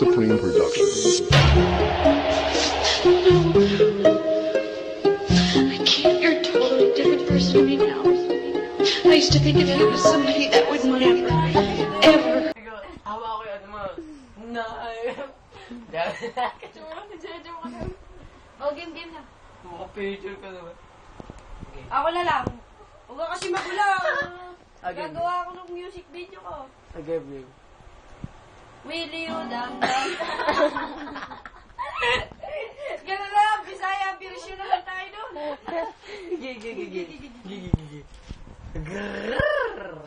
This is another Supreme production. I can't. You're a totally different person to me now. I used to think if you was somebody that would never, ever. Ikaw, hawa ko yung ano mo. Na, ay. O, game, game na. Maka-picture ka naman. Ako na lang. Huwag ka kasi magulang. Again. Gagawa ako ng music video ko. Again, babe. Will you dam dam? Ganun lang, Bisaya version na lang tayo doon. Gigi, gigi, gigi. Gigi. Grrrr.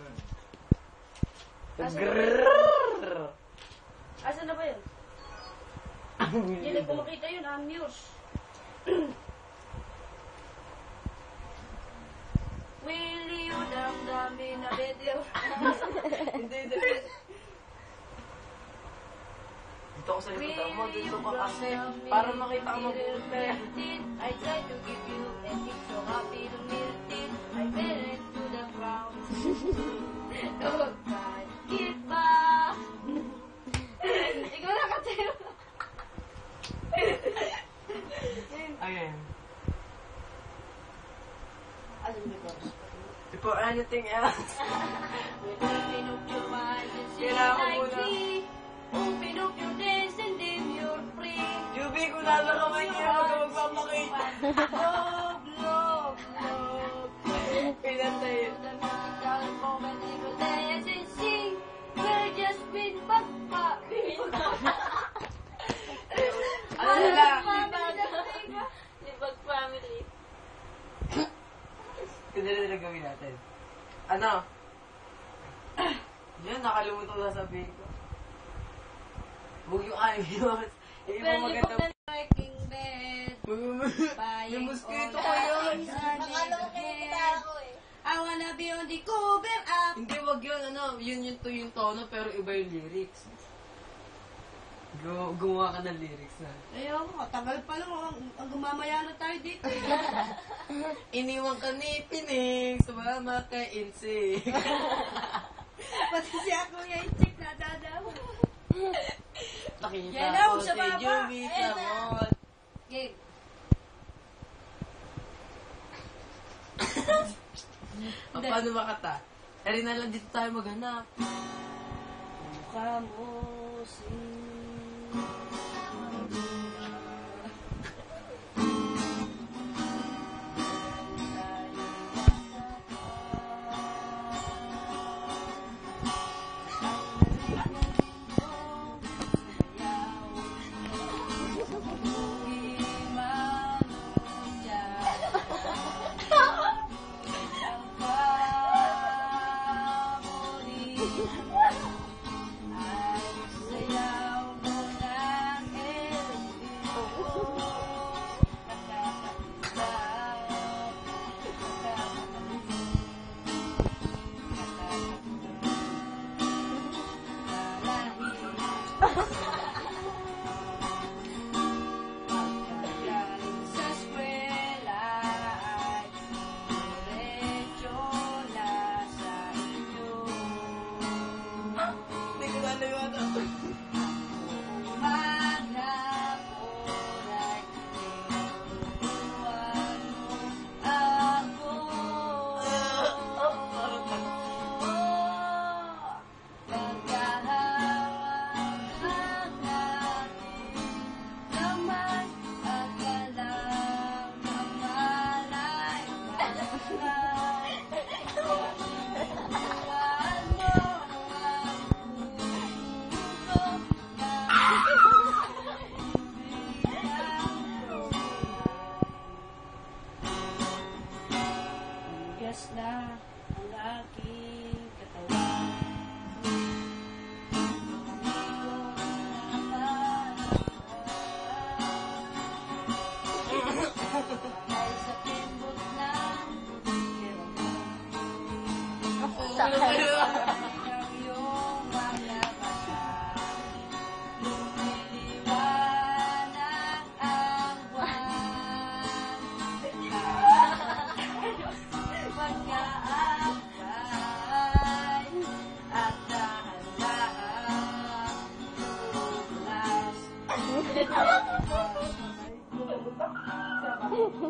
Grrrr. Asan na ba yun? Hindi ko makita yun, ang news. Will you dam dam in a video? Hindi, hindi. Dito ko sa likod mo, dito ka kasi. Para makita ko mabuti. I try to give you and it's so happy to meet it. I fell into the ground. oh God, keep back. Ikaw na kasi. Again. Before anything else. Open up your mind Kailangan ko muna. Open up your sing. We're just been pagpa. Ano na lang? Libag family. Ganun na lang gawin natin. Ano? Yun, nakalimutan ko sasabihin ko. Huwag yung ayos. Yung iba maganda. May mosquito ko yun. I wanna be on the cover up. Hindi, wag yun. Ano, yun yung to yung tono, pero iba yung lyrics. Gu- gumawa ka ng lyrics na. Ayaw ko, tagal pa lang. Ang, ang gumamaya na tayo dito. Iniwan ka ni Pining, sumama kay Insig. Pati si ako yung chick na dadaw. Nakita Yan na, ko huwag sa baba. Ayan na. Game. O, paano ba kata? Eri na lang dito tayo maghanap. Mukha mo si... Oh. Father.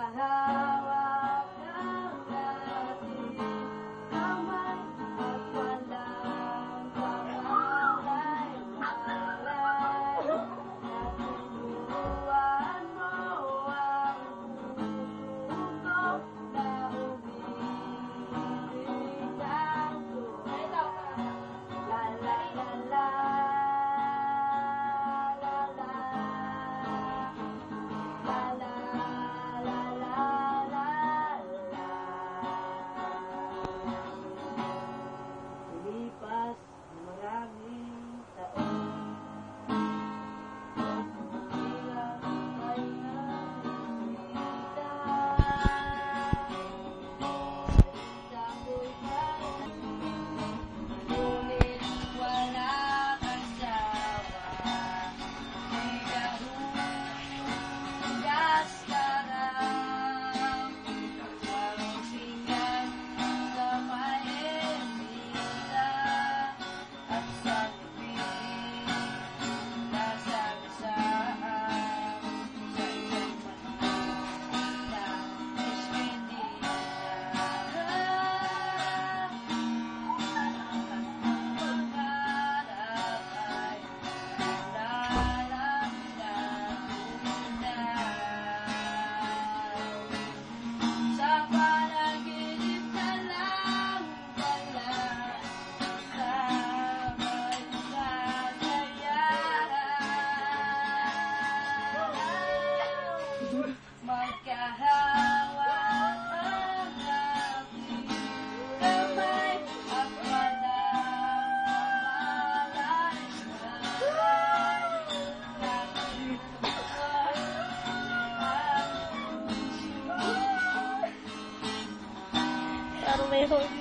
ng mejor.